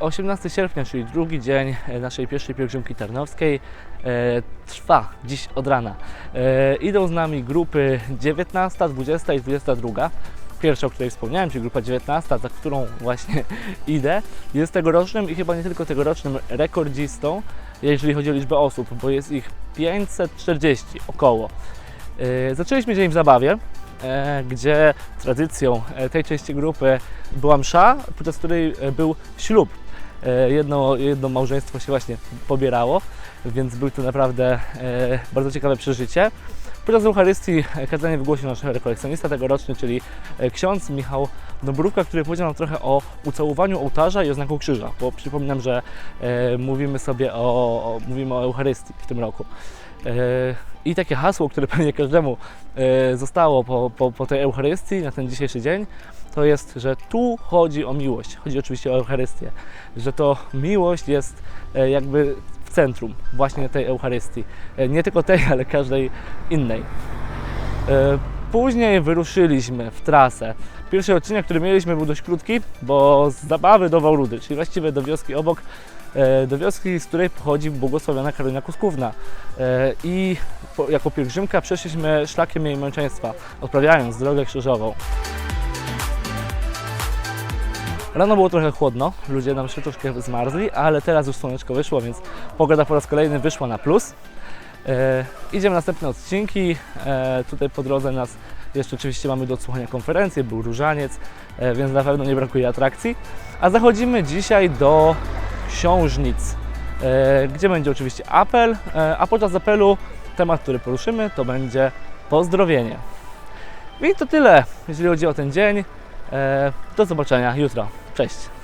18 sierpnia, czyli drugi dzień e, naszej pierwszej pielgrzymki tarnowskiej, e, trwa dziś od rana. E, idą z nami grupy 19, 20 i 22. Pierwsza, o której wspomniałem, czyli grupa 19, za którą właśnie idę, jest tegorocznym i chyba nie tylko tegorocznym rekordzistą, jeżeli chodzi o liczbę osób, bo jest ich 540 około. Zaczęliśmy dzień w zabawie, gdzie tradycją tej części grupy była msza, podczas której był ślub. E, Jedno, jedno małżeństwo się właśnie pobierało, więc był to naprawdę e, bardzo ciekawe przeżycie. Podczas Eucharystii kazanie wygłosił nasz rekolekcjonista tegoroczny, czyli e, ksiądz Michał Dobrówka, który powiedział nam trochę o ucałowaniu ołtarza i o znaku krzyża, bo przypominam, że e, mówimy sobie o, o, mówimy o Eucharystii w tym roku. E, I takie hasło, które pewnie każdemu e, zostało po, po, po tej Eucharystii na ten dzisiejszy dzień, to jest, że tu chodzi o miłość. Chodzi oczywiście o Eucharystię, że to miłość jest e, jakby centrum właśnie tej Eucharystii. E, Nie tylko tej, ale każdej innej. E, Później wyruszyliśmy w trasę. Pierwszy odcinek, który mieliśmy, był dość krótki, bo z zabawy do Wałrudy, czyli właściwie do wioski obok, e, do wioski, z której pochodzi błogosławiona Karolina Kuskówna. I jako pielgrzymka przeszliśmy szlakiem jej męczeństwa, odprawiając drogę krzyżową. Rano było trochę chłodno, ludzie nam się troszkę zmarzli, ale teraz już słoneczko wyszło, więc pogoda po raz kolejny wyszła na plus. E, idziemy następne odcinki. E, tutaj po drodze nas jeszcze oczywiście mamy do odsłuchania konferencję, był różaniec, e, więc na pewno nie brakuje atrakcji. A zachodzimy dzisiaj do Książnic, e, gdzie będzie oczywiście apel, e, a podczas apelu temat, który poruszymy, to będzie pozdrowienie. I to tyle, jeżeli chodzi o ten dzień. E, do zobaczenia jutro. Cześć.